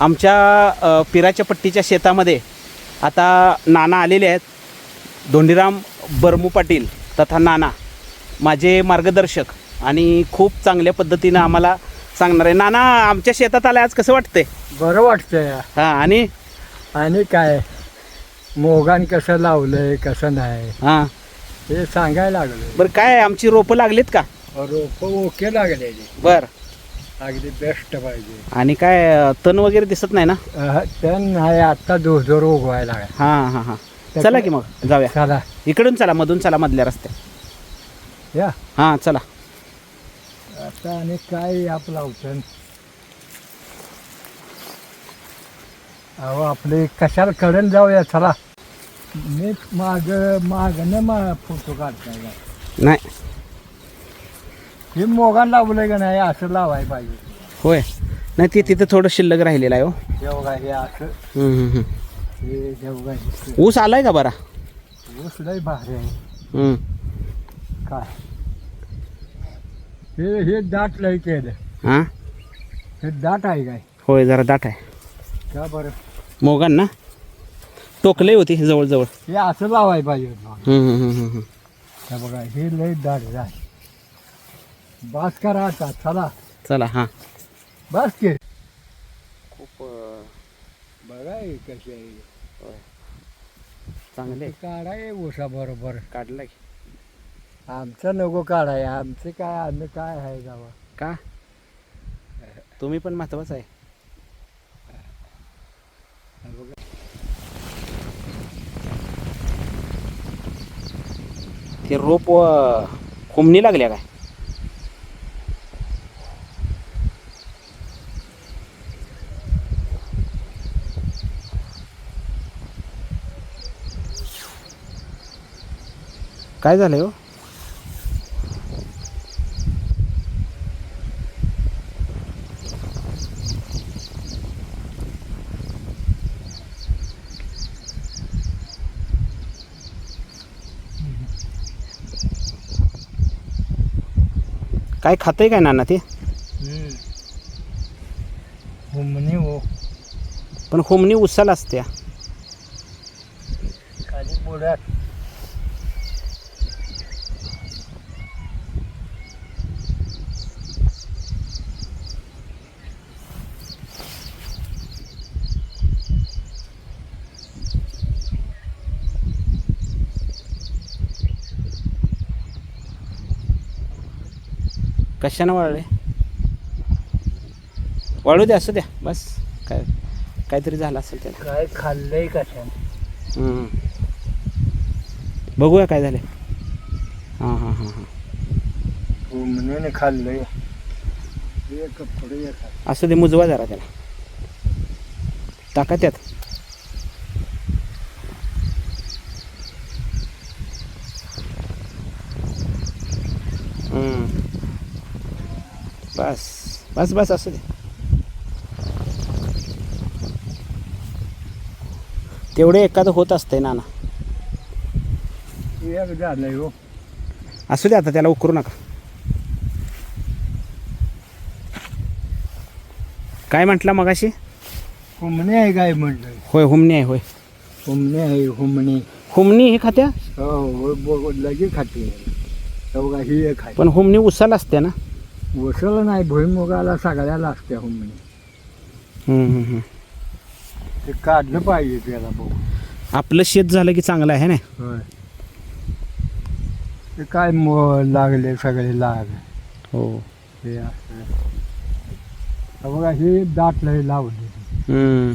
आमच्या पिराच्या पट्टीच्या शेतामध्ये आता नाना आलेले आहेत. धोंडीराम बर्मू पाटील तथा नाना माझे मार्गदर्शक आणि खूप चांगल्या पद्धतीनं आम्हाला सांगणार आहे. नाना आमच्या शेतात आलं आज कसं वाटतंय? बरं वाटतंय हां आणि? आणि काय? मोगान कसं लावलंय कसं नाही? हां. हे सांगायला लागलं बरं काय आमची रोपं लागलीत का? रोप ओके लागलेली. बरं. अगदी बेस्ट पाहिजे. आणि काय तण वगैरे दिसत नाही ना? अह, पण नाही आत्ता जोर उगवायला लागला. हां हां हां. चला की मग जाऊया. चला. इकडून चला मधून चला मधल्या रस्त्यात. या. हां चला. आता आणि काय आपलं अवचण अहो आपले कशाला कडन जाऊया चला. मी माग माग न मा फोटो काढताय. का नाही. हे मोगान लावलंय का नाही असं लावायला पाहिजे. होय. नाही ते तिथं थोडं शिल्लक राहिलेलं आहे हो. हे असं. हम्म, हम्म, हम्म. हे हे ऊस आलाय का बरा? ऊस लय भारी आहे. हम्म. काय? हे हे दाट लय केलं. हां? हे दाट आहे काय? होय जरा दाट आहे. का बरं? मोगन ना? टोकले होती जवळजवळ. हे असं लावायला पाहिजे होतं. हम्म, हम्म, हम्म, हम्म. हे बघा हे लय दाट आहे बास करा आता चला. चला हां. बस के खूप बघा हे कशी आहे. चांगले. काढाय उसा बरोबर काढलाय आमचं नको काढाय आमचं काय आम्ही काय आहे गावा का? तुम्ही पण महत्वाचं आहे. बघा. ते रोप खुमणी लागल्या काय? काय झालंय हो? काय खातंय काय नाना ते? हुमणी हो पण होमणी उसाला असत्या. खाली कशानं वाळले वाळू द्या असू द्या. बस. काय काहीतरी झालं असेल त्याला. काय खाल्लंय कशाने? हम्म. बघूया काय झालं हां हां हां हां. खाल्लंय. आहे. असू दे मुजवा जरा त्याला. टाका त्यात. हम्म. बस बस बस असू दे तेवढे एखादं होत असतंय नाना. एक झालंय हो. असू दे आता त्याला उकरू नका. काय म्हटला मगाशी? हुमणी आहे काय म्हणलं? होय हुमणी आहे होय. हुमणी आहे हुमणी. हुमणी हे खात्या? हो हो खाते. हे ही एक आहे. पण हुमणी उसाला असते ना? वसल नाही भुईमुगाला सगळ्याला असते हम्म, हम्म. ते काढलं पाहिजे त्याला बघू. आपलं शेत झालं की चांगलं आहे ना? ते काय मो लागले सगळे लाग. हो. हे असं. हे बघा हे दाट लय लावले हम्म.